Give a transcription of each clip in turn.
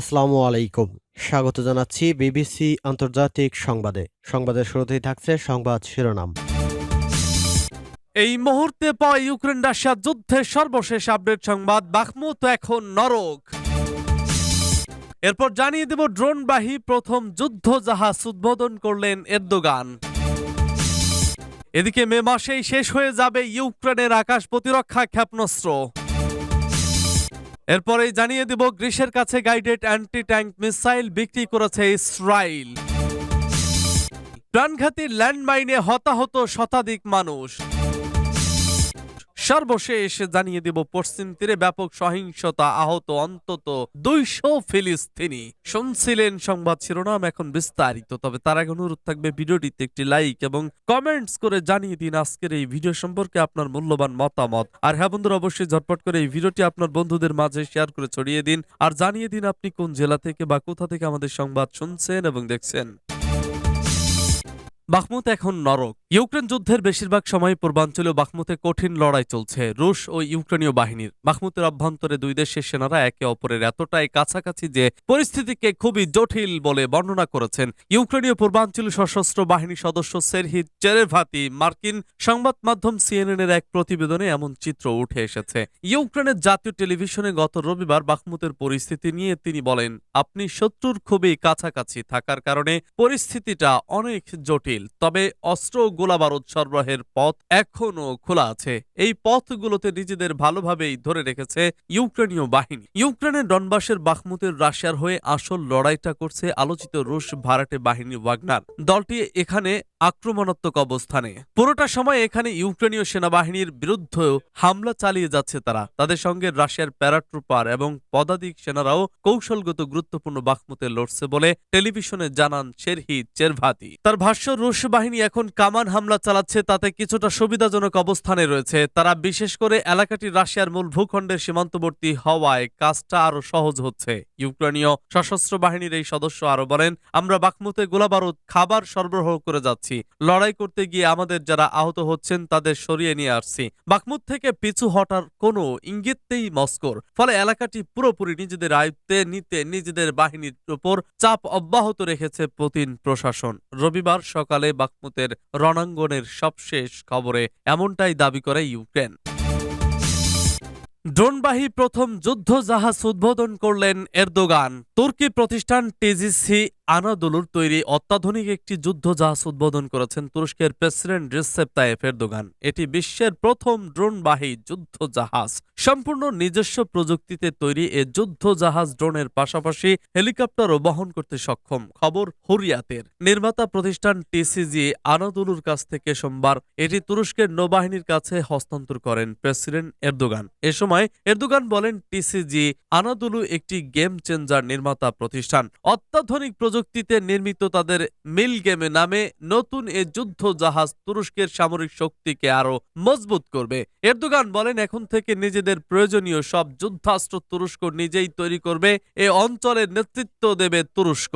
আসসালামু আলাইকুম। স্বাগত জানাচ্ছি বিবিসি আন্তর্জাতিক সংবাদে। সংবাদের শুরুতেই থাকছে সংবাদ শিরোনাম। এই মুহূর্তে পাওয়া ইউক্রেন রাশিয়া যুদ্ধের সর্বশেষ আপডেট সংবাদ, বাখমুত এখন নরক। এরপর জানিয়ে দেব ড্রোনবাহী প্রথম যুদ্ধ জাহাজ উদ্বোধন করলেন এরদোগান। এদিকে মে মাসেই শেষ হয়ে যাবে ইউক্রেনের আকাশ প্রতিরক্ষা ক্ষেপণাস্ত্র। এরপরেই জানিয়ে দেব গ্রিসের কাছে গাইডেড অ্যান্টি ট্যাঙ্ক মিসাইল বিক্রি করেছে ইসরায়েল। প্রাণঘাতী ল্যান্ডমাইনে হতাহত শতাধিক মানুষ। সর্বশেষ জানিয়ে দেব, পশ্চিম তীরে ব্যাপক সহিংসতা আহত অন্তত দুইশো ফিলিস্তিনি। শুনছিলেন সংবাদ শিরোনাম এখন বিস্তারিত, তবে তার আগে অনুরোধ থাকবে ভিডিওটিতে একটি লাইক এবং কমেন্টস করে জানিয়ে দিন আজকের এই ভিডিও সম্পর্কে আপনার মূল্যবান মতামত। আর হ্যাঁ বন্ধুরা, অবশ্যই ঝটপট করে এই ভিডিওটি আপনার বন্ধুদের মাঝে শেয়ার করে ছড়িয়ে দিন। আর জানিয়ে দিন আপনি কোন জেলা থেকে বা কোথা থেকে আমাদের সংবাদ শুনছেন এবং দেখছেন। বাখমুত এখন নরক। ইউক্রেন যুদ্ধের বেশিরভাগ সময় পূর্বাঞ্চলীয় বাখমুতে কঠিন লড়াই চলছে রুশ ও ইউক্রেনীয় বাহিনীর। বাখমুতের অভ্যন্তরে দুই দেশের সেনারা একে অপরের এতটাই কাছাকাছি যে পরিস্থিতিকে খুবই জটিল বলে বর্ণনা করেছেন ইউক্রেনীয় পূর্বাঞ্চলীয় সশস্ত্র বাহিনীর সদস্য সেরহিদ চেরেভাতি মার্কিন সংবাদ মাধ্যম সিএনএন এর এক প্রতিবেদনে এমন চিত্র উঠে এসেছে। ইউক্রেনের জাতীয় টেলিভিশনে গত রবিবার বাখমুতের পরিস্থিতি নিয়ে তিনি বলেন, আপনি শত্রুর খুবই কাছাকাছি থাকার কারণে পরিস্থিতিটা অনেক জটিল। তবে অস্ত্র গোলাবারুদ সরবরাহের পথ এখনও খোলা আছে। এই পথগুলোতে নিজেদের ভালোভাবেই ধরে রেখেছে ইউক্রেনীয় বাহিনী। ইউক্রেনের ডনবাসের বাখমুতের রাশিয়ার হয়ে আসল লড়াইটা করছে আলোচিত রুশ ভাড়াটে বাহিনী ওয়াগনার। দলটি এখানে আক্রমণাত্মক অবস্থানে। পুরোটা সময় এখানে ইউক্রেনীয় সেনাবাহিনীর বিরুদ্ধে হামলা চালিয়ে যাচ্ছে তারা। তাদের সঙ্গে রাশিয়ার প্যারাট্রুপার এবং পদাতিক সেনারাও কৌশলগত গুরুত্বপূর্ণ বাখমুতে লড়ছে বলে টেলিভিশনে জানান শেরহি চেরভাতি। তার ভাষ্য রুশ বাহিনী এখন কামান হামলা চালাচ্ছে, তাতে কিছুটা সুবিধাজনক অবস্থানে রয়েছে। তারা বিশেষ করে এলাকাটি রাশিয়ার মূল ভূখণ্ডের সীমান্তবর্তী হওয়ায়। কাজটা আরও সহজ হচ্ছে। ইউক্রেনীয় সশস্ত্র বাহিনীর এই সদস্য আরও বলেন, আমরা বাখমুতে গোলাবারুদ খাবার সরবরাহ করে যাচ্ছি। লড়াই করতে গিয়ে আমাদের যারা আহত হচ্ছেন, তাদের সরিয়ে নিয়ে আসছি। বাখমুদ থেকে পিছু হটার কোনো ইঙ্গিত নেই মস্কোর। ফলে এলাকাটি পুরোপুরি নিজেদের আয়ত্তে নিতে নিজেদের বাহিনীর উপর চাপ অব্যাহত রেখেছে পুতিন প্রশাসন। রবিবার সকালে বাখমুতের রণাঙ্গনের সবশেষ খবরে এমনটাই দাবি করে ইউক্রেন। ড্রোনবাহী প্রথম যুদ্ধ জাহাজ উদ্বোধন করলেন এরদোগান। তুর্কি প্রতিষ্ঠান টিজিসি আনাদুলুর তৈরি অত্যাধুনিক একটি যুদ্ধ জাহাজ উদ্বোধন করেছেন তুরস্কের প্রেসিডেন্ট রিসেপ তাইয়েফ এরদোগান। এটি বিশ্বের প্রথম ড্রোনবাহী যুদ্ধ জাহাজ। সম্পূর্ণ নিজস্ব প্রযুক্তিতে তৈরি এ যুদ্ধ জাহাজ ড্রোনের পাশাপাশি হেলিকপ্টারও বহন করতে সক্ষম। খবর হুরিয়াতের। নির্মাতা প্রতিষ্ঠান টিসিজি আনাদুলুর কাছ থেকে সোমবার এটি তুরস্কের নৌবাহিনীর কাছে হস্তান্তর করেন প্রেসিডেন্ট এরদোগান। এ সময় এরদোগান বলেন, টিসিজি আনাদুলু একটি গেম চেঞ্জার নির্মাতা প্রতিষ্ঠান। অত্যাধুনিক প্রযুক্তিতে নির্মিত তাদের মিল গেমে নামে নতুন এ যুদ্ধ জাহাজ তুরস্কের সামরিক শক্তিকে আরও মজবুত করবে। এরদোগান বলেন, এখন থেকে নিজেদের প্রয়োজনীয় সব যুদ্ধাস্ত্র তুরস্ক নিজেই তৈরি করবে, এ অঞ্চলের নেতৃত্ব দেবে তুরস্ক।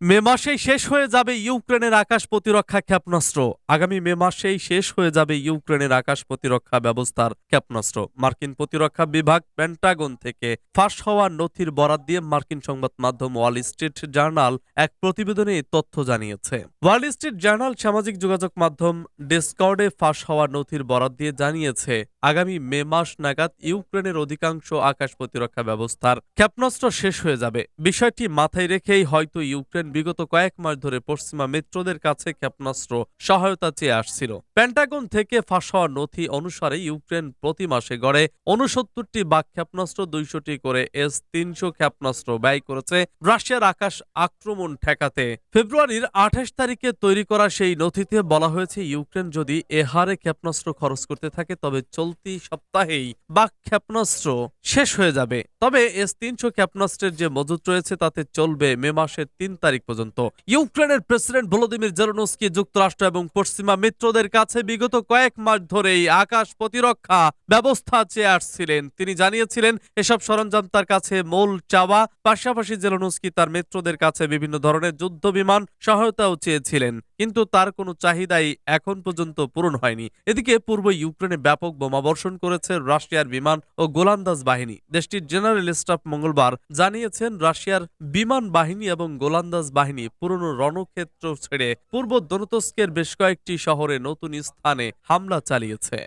মে মাসেই শেষ হয়ে যাবে ইউক্রেনের আকাশ প্রতিরক্ষা ক্ষেপণাস্ত্র। আগামী মে মাসেই শেষ হয়ে যাবে ইউক্রেনের আকাশ প্রতিরক্ষা ব্যবস্থার ক্ষেপণাস্ত্র। মার্কিন প্রতিরক্ষা বিভাগ পেন্টাগন থেকে ফাঁস হওয়া নথির বরাত দিয়ে মার্কিন সংবাদ মাধ্যম ওয়াল স্ট্রিট জার্নাল এক প্রতিবেদনে তথ্য জানিয়েছে। ওয়াল স্ট্রিট জার্নাল সামাজিক যোগাযোগ মাধ্যম ডিসকর্ডে ফাঁস হওয়া নথির বরাত দিয়ে জানিয়েছে, আগামী মে মাস নাগাদ ইউক্রেনের অধিকাংশ আকাশ প্রতিরক্ষা ব্যবস্থার ক্ষেপণাস্ত্র শেষ হয়ে যাবে। বিষয়টি মাথায় রেখেই হয়তো ইউক্রেন বিগত কয়েক মাস ধরে পশ্চিমা মিত্রদের কাছে ক্ষেপণাস্ত্র সহায়তা চেয়ে আসছিল। প্যান্টাগন থেকে ফাঁস হওয়া নথি অনুসারে ইউক্রেন প্রতি মাসে গড়ে উনসত্তরটি বাক ক্ষেপণাস্ত্র দুইশোটি করে এস তিনশো ক্ষেপণাস্ত্র ব্যয় করেছে রাশিয়ার আকাশ আক্রমণ ঠেকাতে। ফেব্রুয়ারির আঠাশ তারিখে তৈরি করা সেই নথিতে বলা হয়েছে, ইউক্রেন যদি এ হারে ক্ষেপণাস্ত্র খরচ করতে থাকে, তবে চলতি সপ্তাহেই বাক ক্ষেপণাস্ত্র শেষ হয়ে যাবে। তবে এস তিনশো ক্ষেপণাস্ত্রের যে মজুত রয়েছে, তাতে চলবে মে মাসের তিন তারিখ পর্যন্ত ইউক্রেনের প্রেসিডেন্ট ভলোদিমির জেরোনস্কি যুক্তরাষ্ট্র এবং পশ্চিমা মিত্রদের কাছে বিগত কয়েক মাস ধরেই আকাশ প্রতিরক্ষা ব্যবস্থা চেয়ে আসছিলেন তিনি জানিয়েছিলেন, এসব সরঞ্জাম তার কাছে মূল চাওয়া। পাশাপাশি জেরোনস্কি তার মিত্রদের কাছে বিভিন্ন ধরনের যুদ্ধ বিমান সহায়তাও চেয়েছিলেন। কিন্তু তার কোনো চাহিদাই এখন পর্যন্ত পূরণ হয়নি। এদিকে পূর্ব ইউক্রেনে ব্যাপক বোমাবর্ষণ করেছে রাশিয়ার বিমান ও গোলান্দাজ বাহিনী। দেশটির জেনারেল স্টাফ মঙ্গলবার জানিয়েছেন, রাশিয়ার বিমান বাহিনী এবং গোলান্দাজ বাহিনী পুরনো রণক্ষেত্র ছেড়ে পূর্ব দনতস্কের বেশ কয়েকটি শহরে নতুন স্থানে হামলা চালিয়েছে।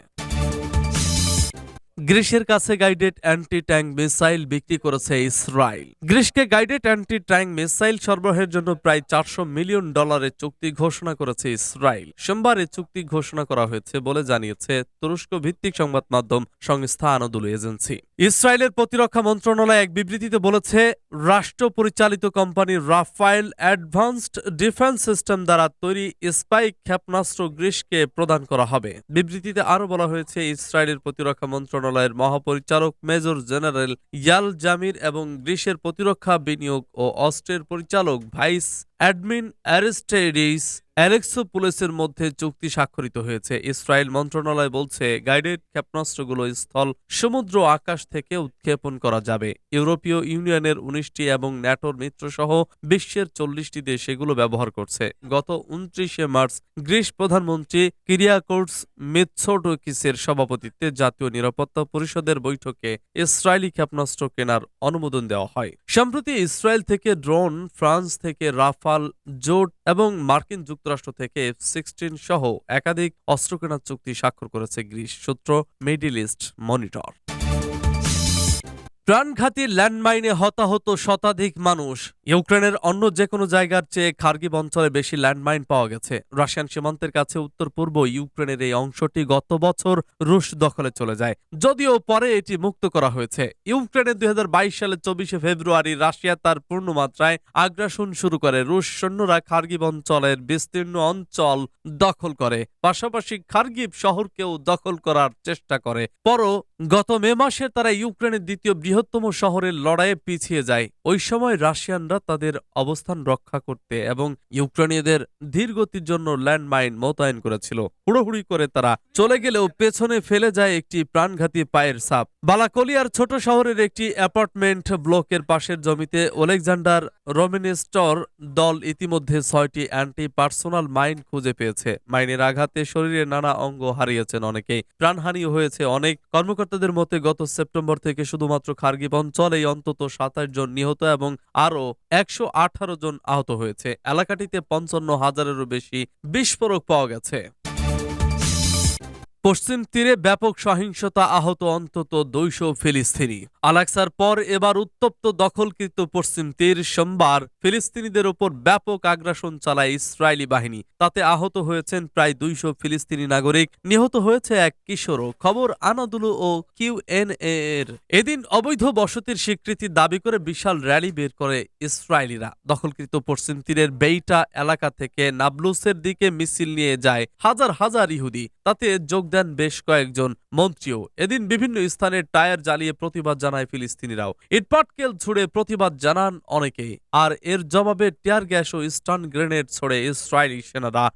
গ্রিসের কাছে গাইডেড অ্যান্টি ট্যাঙ্ক মিসাইল বিক্রি করেছে ইসরায়েল। গ্রিসকে গাইডেড অ্যান্টি ট্যাঙ্ক মিসাইল সরবরাহের জন্য প্রায় চারশো মিলিয়ন ডলারের চুক্তি ঘোষণা করেছে ইসরায়েল। সোমবার এই চুক্তি ঘোষণা করা হয়েছে বলে জানিয়েছে তুরস্ক ভিত্তিক সংবাদ মাধ্যম সংস্থা আনাদুল এজেন্সি। ইসরায়েলের প্রতিরক্ষা মন্ত্রণালয় এক বিবৃতিতে বলেছে, রাষ্ট্র পরিচালিত company Rafael Advanced Defense System দ্বারা তৈরি স্পাইক ক্ষেপণাস্ত্র গ্রিসকে প্রদান করা হবে। বিবৃতিতে আরও বলা হয়েছে, ইসরায়েলের প্রতিরক্ষা মন্ত্রণালয়ের মহাপরিচালক মেজর জেনারেল ইয়াল জামির এবং গ্রিসের প্রতিরক্ষা বিনিয়োগ ও অস্ত্রের পরিচালক ভাইস অ্যাডমিন অ্যারিস্টেডিস অ্যালেক্সোপুলিসের মধ্যে চুক্তি স্বাক্ষরিত হয়েছে। ইসরায়েল মন্ত্রণালয় বলছে, গাইডেড ক্ষেপণাস্ত্রগুলো স্থল সমুদ্র আকাশ থেকে উৎক্ষেপণ করা যাবে। ইউরোপীয় ইউনিয়নের উনিশটি এবং ন্যাটোর মিত্রসহ বিশ্বের চল্লিশটি দেশ এগুলো ব্যবহার করছে। গত উনত্রিশে মার্চ গ্রিস প্রধানমন্ত্রী কিরিয়াকোর্স মিৎসোটোকিসের সভাপতিত্বে জাতীয় নিরাপত্তা পরিষদের বৈঠকে ইসরায়েলি ক্ষেপণাস্ত্র কেনার অনুমোদন দেওয়া হয়। সম্প্রতি ইসরায়েল থেকে ড্রোন, ফ্রান্স থেকে রাফাল জোট এবং মার্কিন যুক্তরাষ্ট্র থেকে এফ সিক্সটিন সহ একাধিক অস্ত্র কেনার চুক্তি স্বাক্ষর করেছে গ্রিস সূত্র মিডিল ইস্ট মনিটর। প্রাণঘাতী ল্যান্ডমাইনে হতাহত শতাধিক মানুষ। ইউক্রেনের অন্য যে কোনো জায়গার চেয়ে খার্গিব অঞ্চলে বেশি ল্যান্ডমাইন পাওয়া গেছে। রাশিয়ান সীমান্তের কাছে উত্তর পূর্ব ইউক্রেনের এই অংশটি গত বছর রুশ দখলে চলে যায়, যদিও পরে এটি মুক্ত করা হয়েছে। ইউক্রেনে দুই সালের চব্বিশে ফেব্রুয়ারি রাশিয়া তার পূর্ণমাত্রায় আগ্রাসন শুরু করে। রুশ সৈন্যরা খার্গিব অঞ্চলের বিস্তীর্ণ অঞ্চল দখল করে, পাশাপাশি খার্গিব শহরকেও দখল করার চেষ্টা করে। পরও গত মে মাসে তারা ইউক্রেনের দ্বিতীয় বৃহত্তম শহরের লড়াইয়ে পিছিয়ে যায়। ওই সময় রাশিয়ানরা তাদের অবস্থান রক্ষা করতে এবং ইউক্রেনীয়দের ধীরগতির জন্য ল্যান্ডমাইন মোতায়েন করেছিল। হুড়োহুড়ি করে তারা চলে গেলেও পেছনে ফেলে যায় একটি প্রাণঘাতী পায়ের সাপ। বালাকলিয়ার ছোট শহরের একটি অ্যাপার্টমেন্ট ব্লকের পাশের জমিতে ওলেকজান্ডার রোমিনিস্টর দল ইতিমধ্যে ছয়টি অ্যান্টি পার্সোনাল মাইন খুঁজে পেয়েছে। মাইনের আঘাতে শরীরে নানা অঙ্গ হারিয়েছেন অনেকেই। প্রাণহানিও হয়েছে অনেক। কর্মকর্তাদের মতে, গত সেপ্টেম্বর থেকে শুধুমাত্র খার্গিব অঞ্চলেই অন্তত সাতাশ জন নিহত এবং আরও একশো আঠারো জন আহত হয়েছে। এলাকাটিতে পঞ্চান্ন হাজারেরও বেশি বিস্ফোরক পাওয়া গেছে। পশ্চিম তীরে ব্যাপক সহিংসতা আহত অন্তত দুইশো ফিলিস্তিনি। আলাক্সার পর এবার উত্তপ্ত দখলকৃত পশ্চিম তীর সোমবার ফিলিস্তিনিদের ওপর ব্যাপক আগ্রাসন চালায় ইসরায়েলি বাহিনী। তাতে আহত হয়েছেন প্রায় দুইশো ফিলিস্তিনি নাগরিক। নিহত হয়েছে এক কিশোরও। খবর আনাদুলু ও কিউএনএ এর। এদিন অবৈধ বসতির স্বীকৃতি দাবি করে বিশাল র্যালি বের করে ইসরায়েলিরা। দখলকৃত পশ্চিম তীরের বেইটা এলাকা থেকে নাবলুসের দিকে মিছিল নিয়ে যায় হাজার হাজার ইহুদি। তাতে যোগ দেন বেশ কয়েকজন মন্ত্রীও। এদিন বিভিন্ন স্থানে টায়ার জ্বালিয়ে প্রতিবাদ জানায় ফিলিস্তিনিরাও। ইটপাটকেল ছুড়ে প্রতিবাদ জানান অনেকেই। আর এর জবাবে টিয়ার গ্যাস ও স্টান গ্রেনেড ছড়ে ইসরায়েলি সেনারা